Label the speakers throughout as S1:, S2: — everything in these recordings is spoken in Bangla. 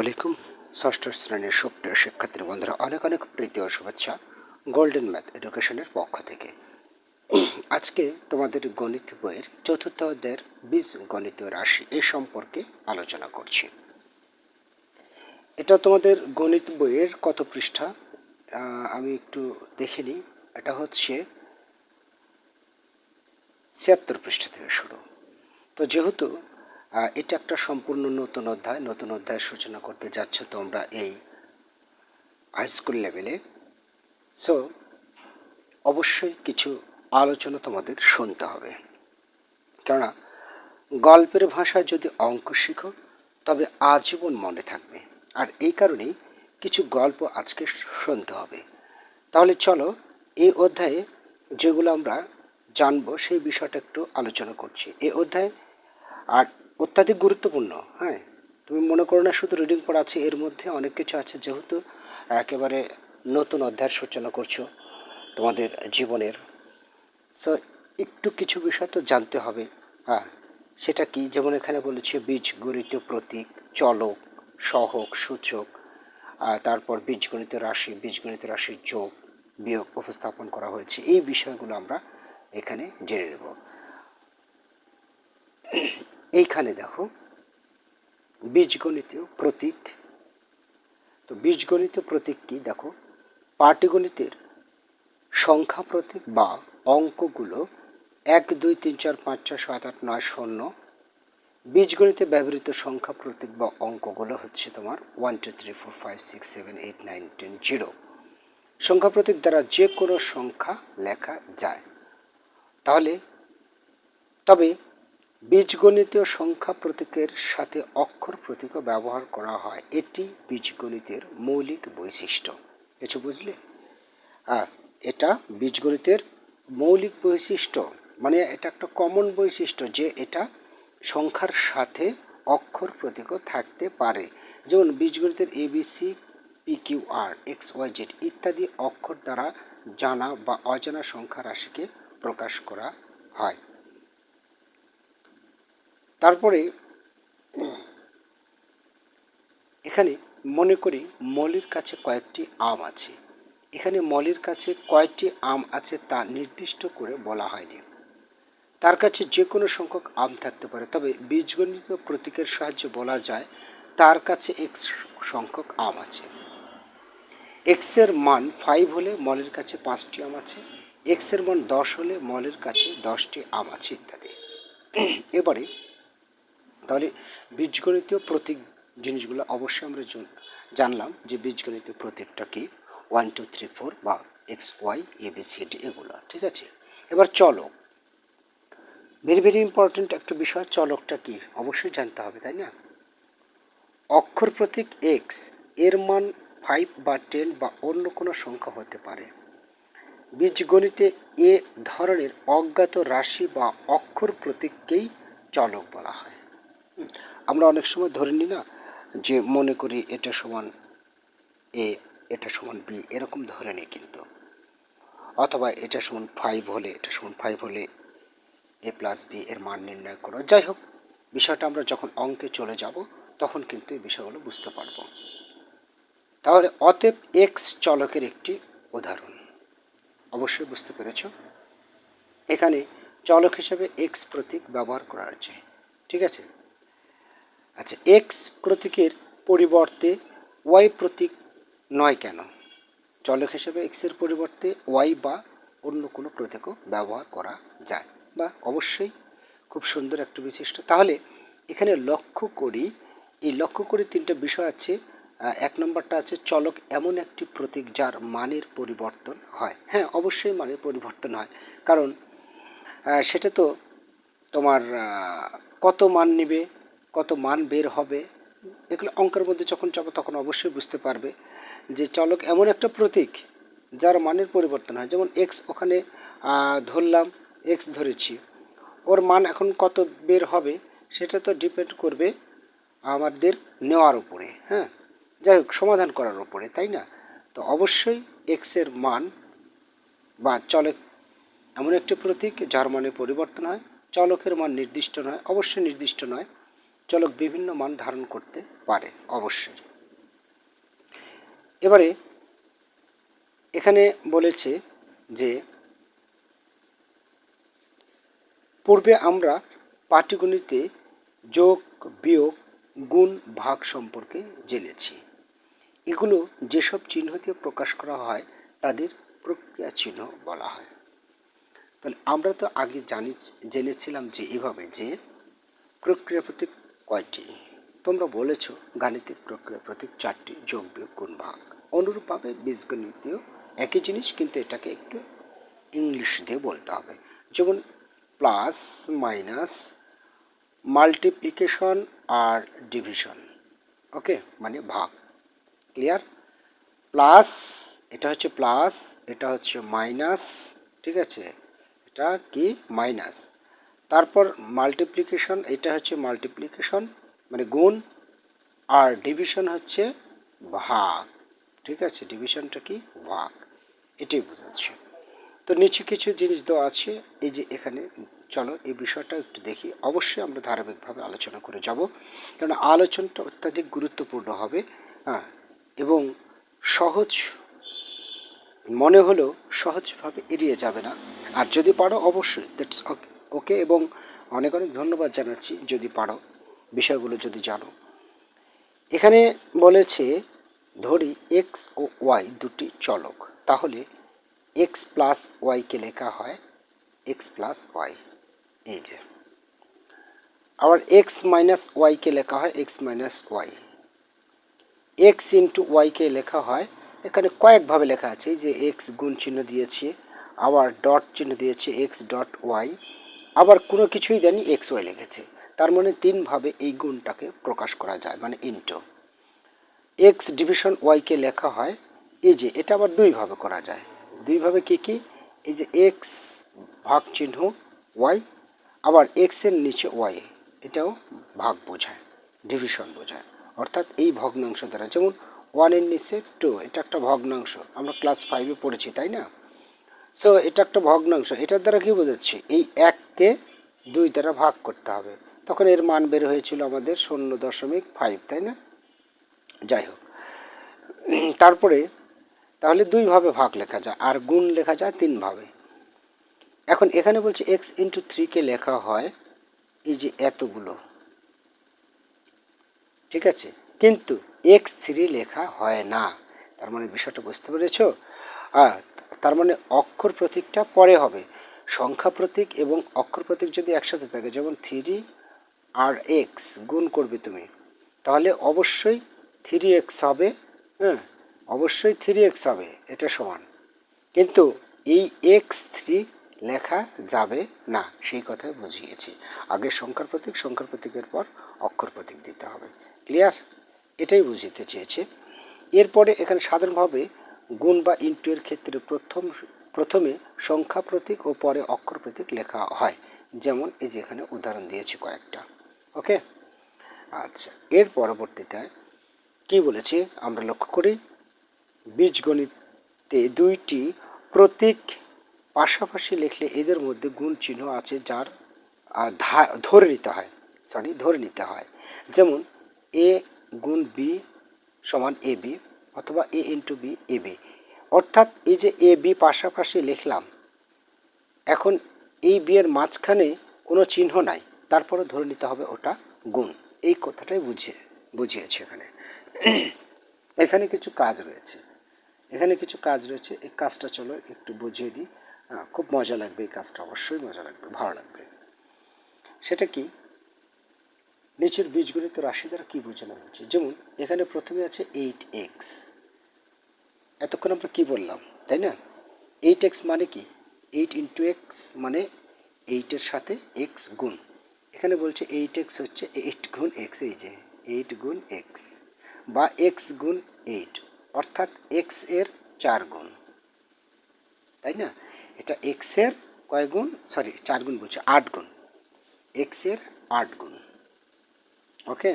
S1: আলাইকুম ষষ্ঠ শ্রেণীর সুপ্রিয় শিক্ষার্থী বন্ধুরা অনেক অনেক প্রীতি ও শুভেচ্ছা গোল্ডেন ম্যাথ এডুকেশনের পক্ষ থেকে আজকে তোমাদের গণিত বইয়ের চতুর্থ অধ্যায়ের বীজ গণিতীয় রাশি এ সম্পর্কে আলোচনা করছি এটা তোমাদের গণিত বইয়ের কত পৃষ্ঠা আমি একটু দেখে নিই এটা হচ্ছে ছিয়াত্তর পৃষ্ঠা থেকে শুরু তো যেহেতু এটা একটা সম্পূর্ণ নতুন অধ্যায় নতুন অধ্যায়ের সূচনা করতে যাচ্ছ তোমরা এই হাই স্কুল লেভেলে সো অবশ্যই কিছু আলোচনা তোমাদের শুনতে হবে কেননা গল্পের ভাষায় যদি অঙ্ক শিখো তবে আজীবন মনে থাকবে আর এই কারণেই কিছু গল্প আজকে শুনতে হবে তাহলে চলো এই অধ্যায়ে যেগুলো আমরা জানবো সেই বিষয়টা একটু আলোচনা করছি এই অধ্যায়ে আর অত্যাধিক গুরুত্বপূর্ণ হ্যাঁ তুমি মনে করো না শুধু রিডিং পড়াচ্ছি এর মধ্যে অনেক কিছু আছে যেহেতু একেবারে নতুন অধ্যায়ের সূচনা করছো তোমাদের জীবনের সো একটু কিছু বিষয় তো জানতে হবে হ্যাঁ সেটা কি যেমন এখানে বলেছে বীজগণিত প্রতীক চলক সহক সূচক তারপর বীজগণিত রাশি বীজগণিত রাশির যোগ বিয়োগ উপস্থাপন করা হয়েছে এই বিষয়গুলো আমরা এখানে জেনে নেব এইখানে দেখো বীজগণিতীয় প্রতীক তো বীজগণিতীয় প্রতীক কি দেখো পাটিগণিতের সংখ্যা প্রতীক বা অঙ্কগুলো এক দুই তিন চার পাঁচ ছয় সাত আট নয় শূন্য বীজগণিতে ব্যবহৃত সংখ্যা প্রতীক বা অঙ্কগুলো হচ্ছে তোমার one two three four five six seven eight nine ten zero সংখ্যা প্রতীক দ্বারা যে কোনো সংখ্যা লেখা যায় তাহলে তবে বীজগণিতীয় সংখ্যা প্রতীকের সাথে অক্ষর প্রতীকও ব্যবহার করা হয় এটি বীজগণিতের মৌলিক বৈশিষ্ট্য কিছু বুঝলে এটা বীজগণিতের মৌলিক বৈশিষ্ট্য মানে এটা একটা কমন বৈশিষ্ট্য যে এটা সংখ্যার সাথে অক্ষর প্রতীকও থাকতে পারে যেমন বীজগণিতের এবিসি পিকিউ আর এক্স ওয়াই জেড ইত্যাদি অক্ষর দ্বারা জানা বা অজানা সংখ্যা রাশিকে প্রকাশ করা হয় তারপরে এখানে মনে করি মলির কাছে কয়েকটি আম আছে এখানে মলির কাছে কয়েকটি আম আছে তা নির্দিষ্ট করে বলা হয়নি তার কাছে যে কোনো সংখ্যক আম থাকতে পারে তবে বীজগণিত প্রতীকের সাহায্যে বলা যায় তার কাছে এক্স সংখ্যক আম আছে এক্সের মান ফাইভ হলে মলের কাছে পাঁচটি আম আছে এক্সের মান দশ হলে মলের কাছে দশটি আম আছে ইত্যাদি এবারে তাহলে বীজগণিতীয় প্রতীক জিনিসগুলো অবশ্যই আমরা জানলাম যে বীজগণিতীয় প্রতীকটা কি ওয়ান টু থ্রি ফোর বা X Y A B C D এগুলো ঠিক আছে এবার চলক ভেরি ভেরি ইম্পর্ট্যান্ট একটা বিষয় চলকটা কি অবশ্যই জানতে হবে তাই না অক্ষর প্রতীক এক্স এর মান ফাইভ বা টেন বা অন্য কোনো সংখ্যা হতে পারে বীজগণিতে এ ধরনের অজ্ঞাত রাশি বা অক্ষর প্রতীককেই চলক বলা হয় আমরা অনেক সময় ধরে নিই না যে মনে করি এটা সমান এ এটা সমান বি এরকম ধরে নিই কিন্তু অথবা এটা সমান ফাইভ হলে এটা সমান ফাইভ হলে এ প্লাস বি এর মান নির্ণয় করো যাই হোক বিষয়টা আমরা যখন অঙ্কে চলে যাব তখন কিন্তু এই বিষয়গুলো বুঝতে পারব তাহলে অতএব এক্স চলকের একটি উদাহরণ অবশ্যই বুঝতে পেরেছ এখানে চলক হিসেবে এক্স প্রতীক ব্যবহার করা হয়েছে ঠিক আছে আচ্ছা এক্স প্রতীকের পরিবর্তে ওয়াই প্রতীক নয় কেন চলক হিসেবে এক্সের পরিবর্তে ওয়াই বা অন্য কোনো প্রতীকও ব্যবহার করা যায় বা অবশ্যই খুব সুন্দর একটা বিশিষ্ট তাহলে এখানে লক্ষ্য করি এই লক্ষ্য করি তিনটা বিষয় আছে এক নম্বরটা আছে চলক এমন একটি প্রতীক যার মানের পরিবর্তন হয় হ্যাঁ অবশ্যই মানের পরিবর্তন হয় কারণ সেটা তো তোমার কত মান নেবে কত মান বের হবে এগুলো অঙ্কের মধ্যে যখন যাবো তখন অবশ্যই বুঝতে পারবে যে চলক এমন একটা প্রতীক যার মানের পরিবর্তন হয় যেমন এক্স ওখানে ধরলাম এক্স ধরেছি ওর মান এখন কত বের হবে সেটা তো ডিপেন্ড করবে আমাদের নেওয়ার উপরে হ্যাঁ যাই হোক সমাধান করার উপরে তাই না তো অবশ্যই এক্সের মান বা চলক এমন একটি প্রতীক যার মানে পরিবর্তন হয় চলকের মান নির্দিষ্ট নয় অবশ্যই নির্দিষ্ট নয় চলক বিভিন্ন মান ধারণ করতে পারে অবশ্যই এবারে এখানে বলেছে যে পূর্বে আমরা পাটিগণিতে যোগ বিয়োগ গুণ ভাগ সম্পর্কে জেনেছি এগুলো যেসব চিহ্ন দিয়ে প্রকাশ করা হয় তাদের প্রক্রিয়া চিহ্ন বলা হয় তাহলে আমরা তো আগে জানি জেনেছিলাম যে এভাবে যে প্রক্রিয়া প্রতীক কয়টি তোমরা বলেছ গাণিতিক প্রক্রিয়া প্রতীক চারটি যোগ বিয়োগ গুণ ভাগ অনুরূপভাবে বীজগণিতীয় একই জিনিস কিন্তু এটাকে একটু ইংলিশ দিয়ে বলতে হবে যেমন প্লাস মাইনাস মাল্টিপ্লিকেশন আর ডিভিশন ওকে মানে ভাগ ক্লিয়ার প্লাস এটা হচ্ছে প্লাস এটা হচ্ছে মাইনাস ঠিক আছে এটা কি মাইনাস তারপর মাল্টিপ্লিকেশন এটা হচ্ছে মাল্টিপ্লিকেশন মানে গুণ আর ডিভিশন হচ্ছে ভাগ ঠিক আছে ডিভিশনটা কি ভাগ এটাই বোঝাচ্ছে তো নিচে কিছু জিনিস তো আছে এই যে এখানে চলো এই বিষয়টা একটু দেখি অবশ্যই আমরা ধারাবাহিকভাবে আলোচনা করে যাব কেননা আলোচনাটা অত্যাধিক গুরুত্বপূর্ণ হবে হ্যাঁ এবং সহজ মনে হলেও সহজভাবে এড়িয়ে যাবে না আর যদি পারো অবশ্যই দ্যাটস ওকে ওকে এবং অনেক অনেক ধন্যবাদ জানাচ্ছি যদি পারো বিষয়গুলো যদি জানো এখানে বলেছে ধরি এক্স ও ওয়াই দুটি চলক তাহলে এক্স প্লাস ওয়াইকে লেখা হয় এক্স প্লাস ওয়াই এই যে আবার এক্স মাইনাস ওয়াইকে লেখা হয় X minus Y X into ওয়াইকে লেখা হয় এখানে কয়েকভাবে লেখা আছে যে এক্স গুণ চিহ্ন দিয়েছে আবার ডট চিহ্ন দিয়েছে এক্স ডট ওয়াই আবার কোনো কিছুই জানি এক্স ওয়াই লেগেছে তার মানে তিনভাবে এই গুণটাকে প্রকাশ করা যায় মানে ইনটু এক্স ডিভিশন ওয়াইকে লেখা হয় এই যে এটা আবার দুইভাবে করা যায় দুইভাবে কী কী এই যে এক্স ভাগ চিহ্ন ওয়াই আবার এক্সের নিচে ওয়াই এটাও ভাগ বোঝায় ডিভিশন বোঝায় অর্থাৎ এই ভগ্নাংশ দ্বারা যেমন ওয়ানের নিচে টু এটা একটা ভগ্নাংশ আমরা ক্লাস ফাইভে পড়েছি তাই না সো এটা একটা ভগ্নাংশ এটার দ্বারা কী বোঝাচ্ছে এই এককে দুই দ্বারা ভাগ করতে হবে তখন এর মান বের হয়েছিল আমাদের শূন্য দশমিক ফাইভ তাই না যাই হোক তারপরে তাহলে দুইভাবে ভাগ লেখা যায় আর গুণ লেখা যায় তিনভাবে এখন এখানে বলছে এক্স ইন্টু থ্রিকে লেখা হয় এই যে এতগুলো ঠিক আছে কিন্তু এক্স থ্রি লেখা হয় না তার মানে বিষয়টা বুঝতে পেরেছ আর তার মানে অক্ষর প্রতীকটা পরে হবে সংখ্যা প্রতীক এবং অক্ষর প্রতীক যদি একসাথে থাকে যেমন থ্রি আর এক্স গুণ করবে তুমি তাহলে অবশ্যই থ্রি এক্স হবে হ্যাঁ অবশ্যই থ্রি এক্স হবে এটা সমান কিন্তু এই এক্স থ্রি লেখা যাবে না সেই কথাই বুঝিয়েছি আগে সংখ্যার প্রতীক সংখ্যার প্রতীকের পর অক্ষর প্রতীক দিতে হবে ক্লিয়ার এটাই বুঝিতে চেয়েছে এরপরে এখানে সাধারণভাবে গুণ বা ইন্টু ক্ষেত্রে প্রথম প্রথমে সংখ্যা প্রতীক ও পরে অক্ষর প্রতীক লেখা হয় যেমন এই যে এখানে উদাহরণ দিয়েছি কয়েকটা ওকে আচ্ছা এর পরবর্তীতে কি বলেছি আমরা লক্ষ্য করি বীজগণিতে দুইটি প্রতীক পাশাপাশি লিখলে এদের মধ্যে গুণ চিহ্ন আছে যার ধরে নিতে হয় সরি ধরে নিতে হয় যেমন এ গুণ বি সমান এ বি অথবা A into B A B অর্থাৎ এই যে এ বি পাশাপাশি লিখলাম এখন এই বিয়ের মাঝখানে কোনো চিহ্ন নাই তারপরে ধরে নিতে হবে ওটা গুণ এই কথাটাই বুঝিয়ে বুঝিয়েছে এখানে এখানে কিছু কাজ রয়েছে এখানে কিছু কাজ রয়েছে এই কাজটা চলো একটু বুঝিয়ে দিই খুব মজা লাগবে এই কাজটা অবশ্যই মজা লাগবে ভালো লাগবে সেটা কি নিচের বীজগণিত রাশি দ্বারা কী বোঝানো হয়েছে যেমন এখানে প্রথমে আছে এইট এক্স এতক্ষণ আমরা কী বললাম তাই না এইট এক্স মানে কি এইট ইন্টু এক্স মানে এইটের সাথে এক্স গুণ এখানে বলছে এইট এক্স হচ্ছে এইট গুণ এক্স এই যে এইট গুণ এক্স বা এক্স গুণ এইট অর্থাৎ এক্স এর চার গুণ তাই না এটা এক্সের কয় গুণ সরি চার গুণ বলছে আট গুণ এক্সের আট গুণ ওকে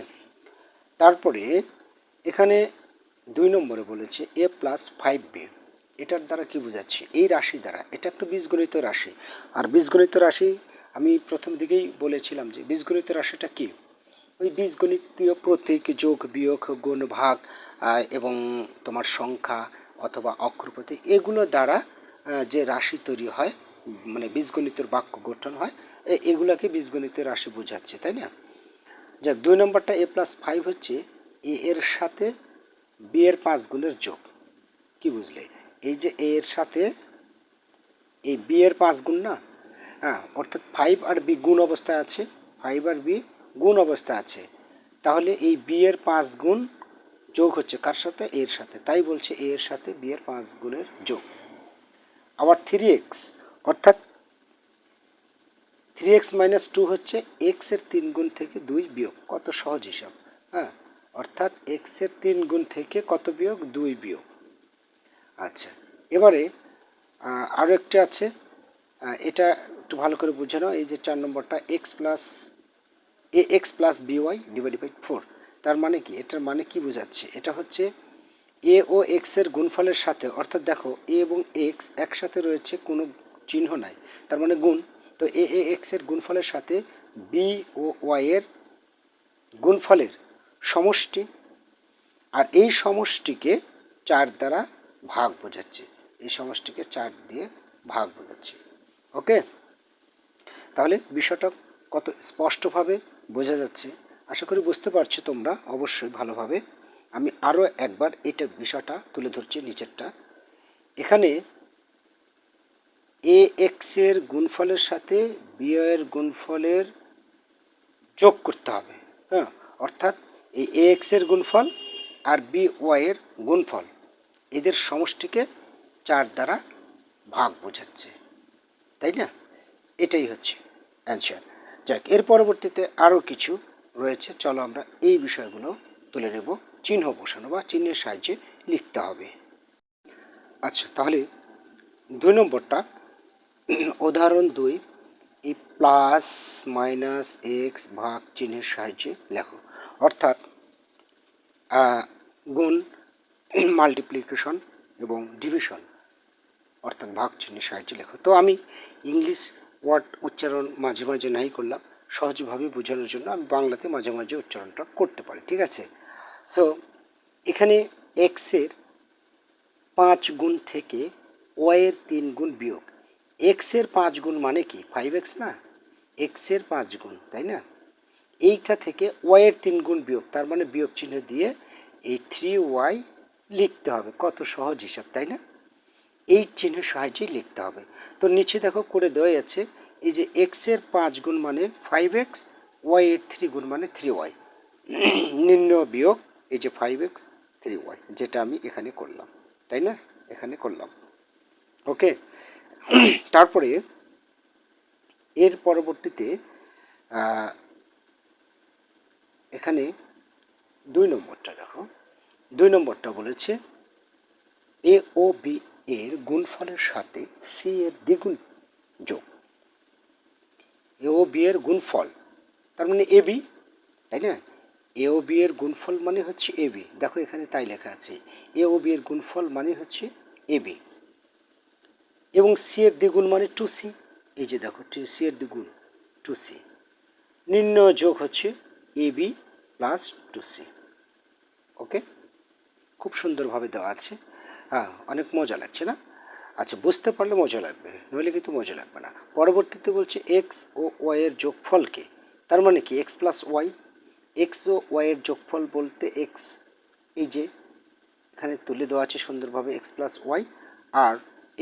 S1: তারপরে এখানে দুই নম্বরে বলেছে এ প্লাস ফাইভ বি এটার দ্বারা কি বোঝাচ্ছে এই রাশি দ্বারা এটা একটু বীজগণিত রাশি আর বীজগণিত রাশি আমি প্রথম দিকেই বলেছিলাম যে বীজগণিত রাশিটা কি ওই বীজগণিতীয় প্রতীক যোগ বিয়োগ গুণ ভাগ এবং তোমার সংখ্যা অথবা অক্রপতি এগুলো দ্বারা যে রাশি তৈরি হয় মানে বীজগণিতের বাক্য গঠন হয় এগুলোকে বীজগণিত রাশি বোঝাচ্ছে তাই না যাক দুই নম্বরটা এ প্লাস ফাইভ হচ্ছে এ এর সাথে বি এর পাঁচগুলোর যোগ কি বুঝলে এই যে এ এর সাথে এই বি এর পাঁচ গুণ না হ্যাঁ অর্থাৎ ফাইভ আর বি গুণ অবস্থায় আছে ফাইভ আর বি গুণ অবস্থায় আছে তাহলে এই বি এর পাঁচ গুণ যোগ হচ্ছে কার সাথে এর সাথে তাই বলছে এর সাথে বি এর পাঁচ গুণের যোগ আবার থ্রি এক্স অর্থাৎ থ্রি এক্স মাইনাস টু হচ্ছে এক্সের তিন গুণ থেকে দুই বিয়োগ কত সহজ হিসাব হ্যাঁ অর্থাৎ এক্সের তিন গুণ থেকে কত বিয়োগ দুই বিয়োগ আচ্ছা এবারে আরও একটি আছে এটা একটু ভালো করে বুঝে নাও এই যে চার নম্বরটা X plus A X plus B Y divide by four তার মানে কি এটার মানে কি বোঝাচ্ছে এটা হচ্ছে এ ও এক্সের গুণফলের সাথে অর্থাৎ দেখো এ এবং এক্স একসাথে রয়েছে কোনো চিহ্ন নাই তার মানে গুণ তো এ এ এক্সের গুণফলের সাথে বি ও ওয়াইয়ের গুণফলের সমষ্টি আর এই সমষ্টিকে চার দ্বারা ভাগ বোঝাচ্ছে এই সমষ্টিকে চার দিয়ে ভাগ বোঝাচ্ছে ওকে তাহলে বিষয়টা কত স্পষ্টভাবে বোঝা যাচ্ছে আশা করি বুঝতে পারছো তোমরা অবশ্যই ভালোভাবে আমি আরও একবার এটা বিষয়টা তুলে ধরছি নিচেরটা এখানে এ এক্সের গুণফলের সাথে বিয়ের গুণফলের যোগ করতে হবে হ্যাঁ অর্থাৎ এই এ এক্সের গুণফল আর বি ওয়াইয়ের গুণফল এদের সমষ্টিকে চার দ্বারা ভাগ বোঝাচ্ছে তাই না এটাই হচ্ছে অ্যান্সার যাক এর পরবর্তীতে আরও কিছু রয়েছে চলো আমরা এই বিষয়গুলো তুলে নেব চিহ্ন বসানো বা চিহ্নের সাহায্যে লিখতে হবে আচ্ছা তাহলে দুই নম্বরটা উদাহরণ দুই এই প্লাস মাইনাস এক্স ভাগ চিহ্নের সাহায্যে লেখো অর্থাৎ গুণ মাল্টিপ্লিকেশন এবং ডিভিশন অর্থাৎ ভাগ চিহ্নের সাহায্যে লেখো তো আমি ইংলিশ ওয়ার্ড উচ্চারণ মাঝে মাঝে নাই করলাম সহজভাবে বোঝানোর জন্য আমি বাংলাতে মাঝে মাঝে উচ্চারণটা করতে পারি ঠিক আছে সো এখানে এক্সের পাঁচ গুণ থেকে ওয়ের তিন গুণ বিয়োগ এক্সের পাঁচ গুণ মানে কি ফাইভ এক্স না এক্সের পাঁচ গুণ তাই না এইটা থেকে ওয়াইয়ের তিন গুণ বিয়োগ তার মানে বিয়োগ চিহ্ন দিয়ে এই থ্রি ওয়াই লিখতে হবে কত সহজ হিসাব তাই না এই চিহ্নের সাহায্যেই লিখতে হবে তো নিচে দেখো করে দেওয়া যাচ্ছে এই যে এক্সের পাঁচ গুণ মানে ফাইভ এক্স ওয়াইয়ের থ্রি গুণ মানে থ্রি ওয়াই নিম্ন বিয়োগ এই যে ফাইভ এক্স থ্রি ওয়াই যেটা আমি এখানে করলাম তাই না এখানে করলাম ওকে তারপরে এর পরবর্তীতে এখানে দুই নম্বরটা দেখো দুই নম্বরটা বলেছে এ ও বি এর গুণফলের সাথে সি এর দ্বিগুণ যোগ এ ও বি এর গুণফল তার মানে এ বি তাই না এ ও বি এর গুণফল মানে হচ্ছে এ বি দেখো এখানে তাই লেখা আছে এ ও বি এর গুণফল মানে হচ্ছে এ বি এবং সি এর দ্বিগুণ মানে টু সি এই যে দেখো সি এর দ্বিগুণ টু সি নির্ণয় যোগ হচ্ছে A B plus two C okay খুব সুন্দরভাবে দেওয়া আছে হ্যাঁ অনেক মজা লাগছে না আচ্ছা বুঝতে পারলে মজা লাগবে নইলে কিন্তু মজা লাগবে না পরবর্তীতে বলছে এক্স ও ওয়াইয়ের যোগফলকে তার মানে কি এক্স প্লাস ওয়াই এক্স ও ওয়াইয়ের যোগফল বলতে এক্স এই যে এখানে তুলে দেওয়া আছে সুন্দরভাবে এক্স প্লাস ওয়াই আর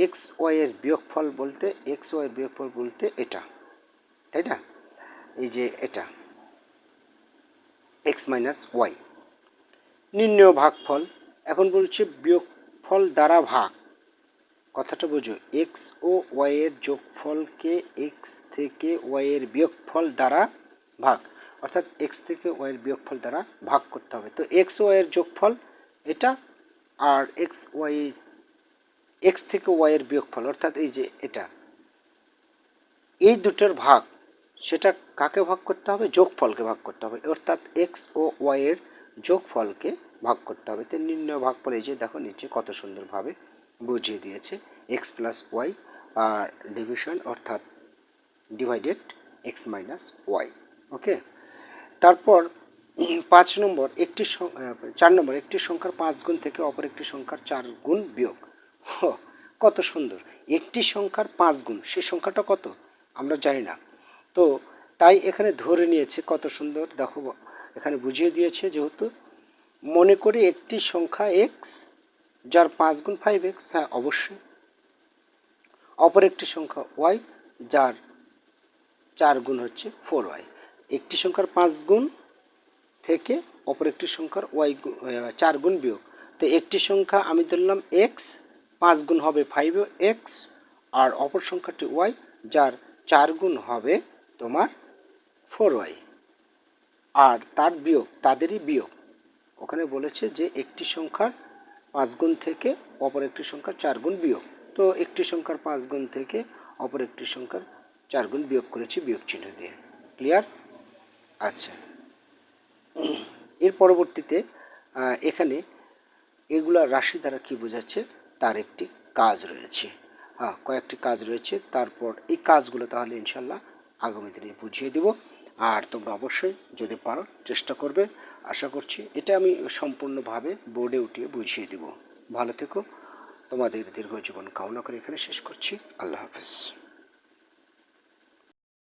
S1: এক্স ওয়াইয়ের বিয়োগফল বলতে এক্স ওয়াইয়ের বিয়োগফল বলতে এটা তাই না এই যে এটা এক্স মাইনাস ওয়াই নির্ণয় ভাগফল এখন বিয়োগ বিয়োগফল দ্বারা ভাগ কথাটা বোঝো এক্স ও ওয়াইয়ের যোগফলকে এক্স থেকে ওয়াইয়ের বিয়োগফল দ্বারা ভাগ অর্থাৎ এক্স থেকে ওয়াইয়ের বিয়োগফল দ্বারা ভাগ করতে হবে তো এক্স ওয়াইয়ের যোগফল এটা আর এক্স ওয়াই এক্স থেকে ওয়াইয়ের বিয়োগফল অর্থাৎ এই যে এটা এই দুটোর ভাগ সেটা কাকে ভাগ করতে হবে যোগফলকে ভাগ করতে হবে অর্থাৎ এক্স ও ওয়াইয়ের যোগফলকে ভাগ করতে হবে তো নির্ণয় ভাগ পরে যে দেখো নিচে কত সুন্দরভাবে বুঝিয়ে দিয়েছে এক্স প্লাস ওয়াই আর ডিভিশন অর্থাৎ divided X minus Y okay তারপর পাঁচ নম্বর একটি চার নম্বর একটি সংখ্যার পাঁচ গুণ থেকে অপর একটি সংখ্যার চার গুণ বিয়োগ কত সুন্দর একটি সংখ্যার পাঁচ গুণ সেই সংখ্যাটা কত আমরা জানি না তো তাই এখানে ধরে নিয়েছে কত সুন্দর দেখো এখানে বুঝিয়ে দিয়েছে যেহেতু মনে করি একটি সংখ্যা এক্স যার পাঁচ গুণ ফাইভ এক্স হ্যাঁ অবশ্যই অপর একটি সংখ্যা ওয়াই যার চার গুণ হচ্ছে ফোর ওয়াই একটি সংখ্যার পাঁচ গুণ থেকে অপর একটি সংখ্যার ওয়াই চার গুণ বিয়োগ তো একটি সংখ্যা আমি ধরলাম এক্স পাঁচ গুণ হবে ফাইভ এক্স আর অপর সংখ্যাটি ওয়াই যার চার গুণ হবে তোমার ফোর ওয়াই আর তার বিয়োগ তাদেরই বিয়োগ ওখানে বলেছে যে একটি সংখ্যার পাঁচ গুণ থেকে অপর একটি সংখ্যার চার গুণ বিয়োগ তো একটি সংখ্যার পাঁচ গুণ থেকে অপর একটি সংখ্যার চার গুণ বিয়োগ করেছি বিয়োগ চিহ্ন দিয়ে ক্লিয়ার আচ্ছা এর পরবর্তীতে এখানে এগুলা রাশি দ্বারা কি বোঝাচ্ছে তার একটি কাজ রয়েছে হ্যাঁ কয়েকটি কাজ রয়েছে তারপর এই কাজগুলো তাহলে ইনশাল্লাহ আগামী দিনে বুঝিয়ে দেব আর তোমরা অবশ্যই যদি পারো চেষ্টা করবে আশা করছি এটা আমি সম্পূর্ণভাবে বোর্ডে উঠিয়ে বুঝিয়ে দেব ভালো থেকো তোমাদের দীর্ঘ জীবন কামনা করে এখানে শেষ করছি আল্লাহ হাফেজ